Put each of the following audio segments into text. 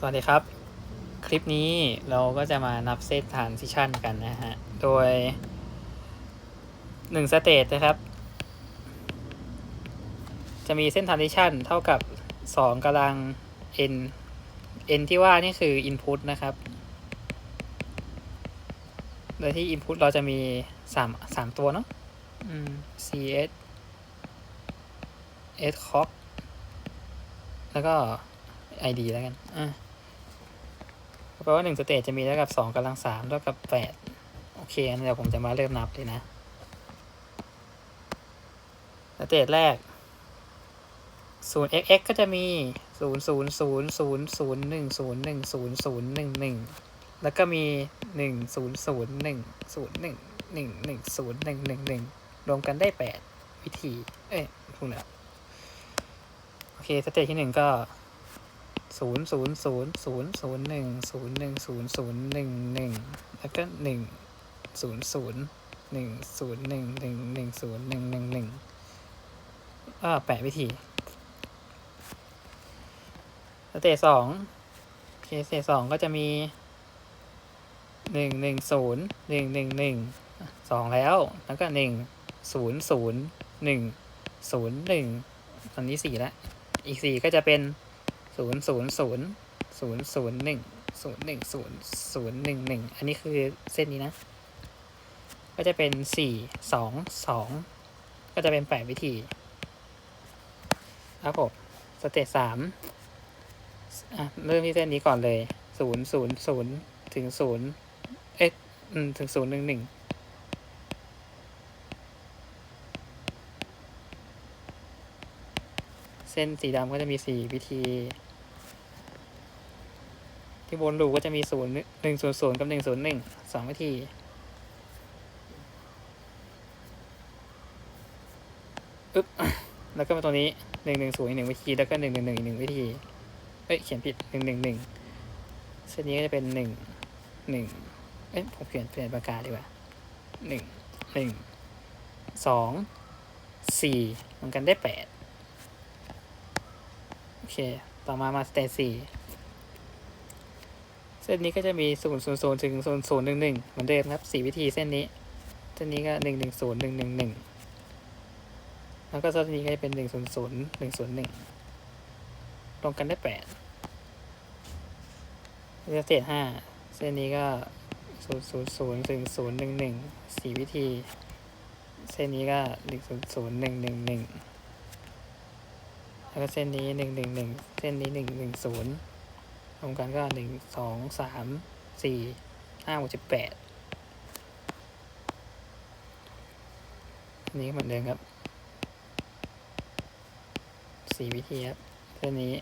สวัสดีครับ คลิปนี้เราก็จะมานับเซตทานซิชันกันนะฮะ โดยหนึ่งสเตจนะครับ จะมีเส้นทานซิชันเท่ากับสองกำลัง n n ที่ว่านี่คือ input นะครับ โดยที่ input เราจะมีสามสามตัวเนาะอืม cs s clock แล้วก็ id แล้วกันอะ แปลว่าหนึ่งสเตจจะมีเท่ากับสองกำลังสามเท่ากับแปดโอเคเดี๋ยวผมจะมาเริ่มนับเลยนะ สเตจแรกศูนย์ xx ก็จะมีศูนย์ศูนย์ศูนย์ศูนย์ศูนย์หนึ่งศูนย์หนึ่งศูนย์ศูนย์หนึ่งหนึ่งแล้วก็มีหนึ่งศูนย์ศูนย์หนึ่งศูนย์หนึ่งหนึ่งหนึ่งศูนย์หนึ่งหนึ่งหนึ่งรวมกันได้แปดวิธี เอ้ยถูกแล้วโอเค สเตจที่หนึ่งก็ ศูนย์ศูนย์ศูนย์ศูนย์ศูนย์หนึ่งศูนย์หนึ่งศูนย์ศูนย์หนึ่งหนึ่งแล้วก็หนึ่งศูนย์ศูนย์หนึ่งศูนย์หนึ่งหนึ่งหนึ่งศูนย์หนึ่งหนึ่งหนึ่งก็แปะวิธีสเตจสองเคสเตจสองก็จะมีหนึ่งหนึ่งศูนย์หนึ่งหนึ่งหนึ่งสองแล้ว แล้วก็หนึ่งศูนย์ศูนย์หนึ่งศูนย์หนึ่งตอนนี้สี่แล้ว อีกสี่ก็จะเป็น ศูนย์ศูนย์ศูนย์ศูนย์ศูนย์หนึ่งศูนย์หนึ่งศูนย์ศูนย์หนึ่งหนึ่งอันนี้คือเส้นนี้นะ ก็จะเป็นสี่สองสองก็จะเป็นแปดวิธีครับผมสเตจสามอะเริ่มที่เส้นนี้ก่อนเลยศูนย์ศูนย์ศูนย์ถึงศูนย์เอ๊ะถึงศูนย์หนึ่งหนึ่งเส้นสีดำก็จะมีสี่วิธี ที่วนลูปก็จะมีศูนย์หนึ่งศูนย์ศูนย์กับหนึ่งศูนย์หนึ่งสองวิธี อึ๊บ แล้วก็มาตรงนี้หนึ่งหนึ่งศูนย์หนึ่งวิธี แล้วก็หนึ่งหนึ่งหนึ่งหนึ่งวิธี เอ้ย เขียนผิดหนึ่งหนึ่งหนึ่งเส้นนี้ก็จะเป็นหนึ่งหนึ่งเอ้ย ผมเขียนเปลี่ยนปากกาดีกว่าหนึ่งหนึ่งสองสี่มันกันได้แปดโอเค ต่อมามาสเตจสี่ เส้นนี้ก็จะมี 0 0 0 ถึง 0 0 1 1 เหมือนเดิมครับ 4 วิธีเส้นนี้ เส้นนี้ก็ 1 1 0 1 1 1 แล้วก็เส้นนี้ก็จะเป็น 1 0 0 1 0 1 ตรงกันได้8เลือกเศษ5เส้นนี้ก็ 0 0 0 ถึง 0 1 1 4 วิธี เส้นนี้ก็ 1 0 0 1 1 1 แล้วก็เส้นนี้ 1 1 1 เส้นนี้ 1 1 0 รวมกันก็หนึ่งสองสามสี่ห้าหกเจ็ดแปดนี้เหมือนเดิมครับสี่วิธีครับเส้นนี้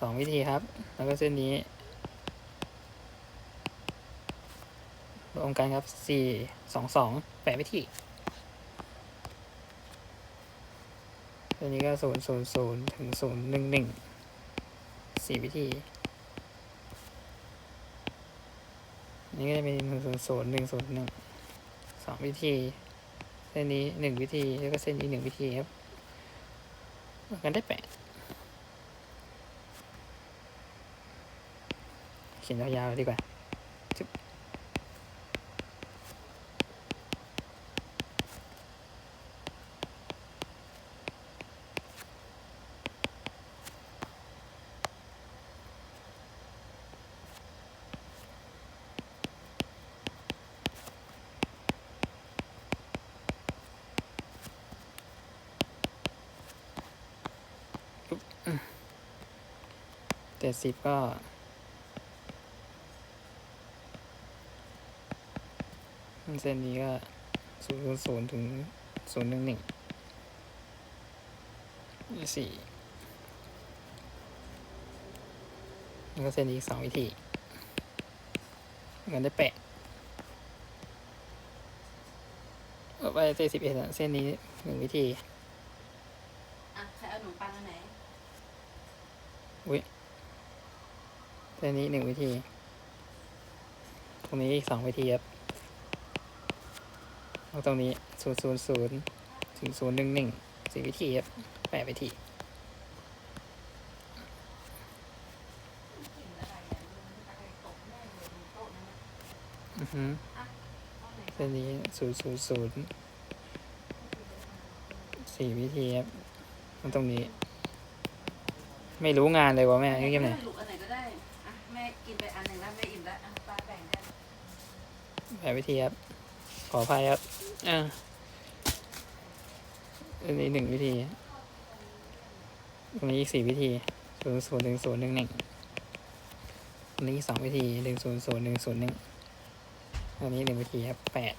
สองวิธีครับ แล้วก็เส้นนี้รวมกันครับสี่สองสองแปดวิธีเส้นนี้ก็ศูนย์ศูนย์ศูนย์ถึงศูนย์หนึ่งหนึ่ง สี่วิธี นี่ก็จะเป็นหนึ่งศูนย์ศูนย์หนึ่งศูนย์หนึ่งสองวิธี เส้นนี้หนึ่งวิธี แล้วก็เส้นนี้หนึ่งวิธีครับมันได้แปดเขียนยาวๆดีกว่า จึ๊บเจ็ดสิบก็เส้นนี้ก็ศูนย์ศูนย์ถึงศูนย์หนึ่งหนึ่งสี่แล้วก็เส้นนี้อีกสองวิธีเงินได้แปดเอาไปเส้นสิบเอ็ดเส้นนี้หนึ่งวิธีอะใครเอาขนมปังอันไหน อุ้ย ตัวนี้หนึ่งวิธี ตรงนี้อีกสองวิธีครับแล้วตรงนี้ศูนย์ศูนย์ศูนย์ถึงศูนย์หนึ่งหนึ่งสี่วิธีครับแปดวิธีอือฮึตัวนี้ศูนย์ศูนย์ศูนย์สี่วิธีครับตรงนี้ ไม่รู้งานเลยวะแม่เกงไง กินไปอันหนึ่งแล้วแม่อิ่มแล้วอะป้าแบ่งกันแปดวิธีครับ ขออภัยครับ อ่าอันนี้หนึ่งวิธี ตรงนี้อีกสี่วิธีศูนย์ศูนย์หนึ่งศูนย์หนึ่งหนึ่งอันนี้สองวิธีหนึ่งศูนย์ศูนย์หนึ่งศูนย์หนึ่งอันนี้หนึ่งวิธีครับแปด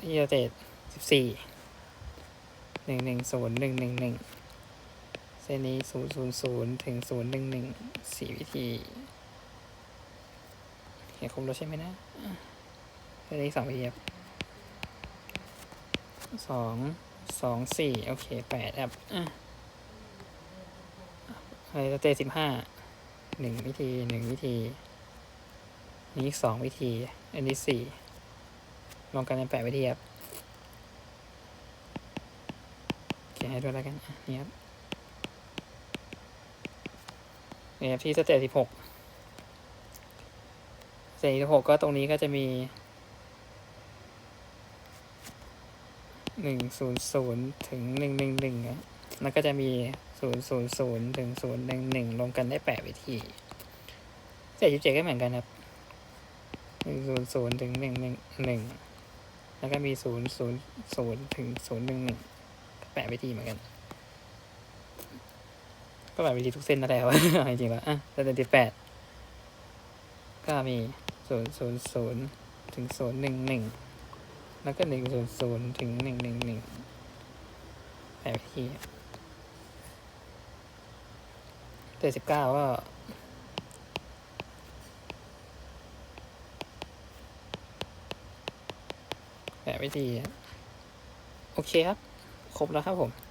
นี่จะเจ็ดสิบสี่หนึ่งหนึ่งศูนย์หนึ่งหนึ่งหนึ่ง ส้นนี้ศูนย์ศูนย์ศูนย์ถึงศูนย์หนึ่งหนึ่งสี่วิธี เห็นครบแล้วใช่ไหมนะอะอันนี้สองวิธีครับสองสองสี่โอเคแปดครับอะอะไรสเตสิบห้าหนึ่งวิธีหนึ่งวิธี นี้สองวิธี อันนี้สี่ลองกันเป็นแปดวิธีครับเขียนให้ด้วยแล้วกันนี่ครับ นี่ครับที่สเตสิบหกเศษหกก็ตรงนี้ก็จะมีหนึ่งศูนย์ศูนย์ถึงหนึ่งหนึ่งหนึ่งแล้วก็จะมีศูนย์ศูนย์ศูนย์ถึงศูนย์หนึ่งหนึ่งรวมกันได้แปดวิธีเศษสิบเจ็ดก็เหมือนกันครับหนึ่งศูนย์ศูนย์ถึงหนึ่งหนึ่งหนึ่งแล้วก็มีศูนย์ศูนย์ศูนย์ถึงศูนย์หนึ่งหนึ่งแปดวิธีเหมือนกัน ก็แปดวิธีทุกเส้นนั่นแหละว่าจริงๆแล้วอะแต่เดือนที่แปดก็มีศูนย์ศูนย์ศูนย์ถึงศูนย์หนึ่งหนึ่งแล้วก็หนึ่งศูนย์ศูนย์ถึงหนึ่งหนึ่งหนึ่งแปดวิธีเจ็ดสิบเก้าก็แปดวิธี โอเคครับ ครบแล้วครับผม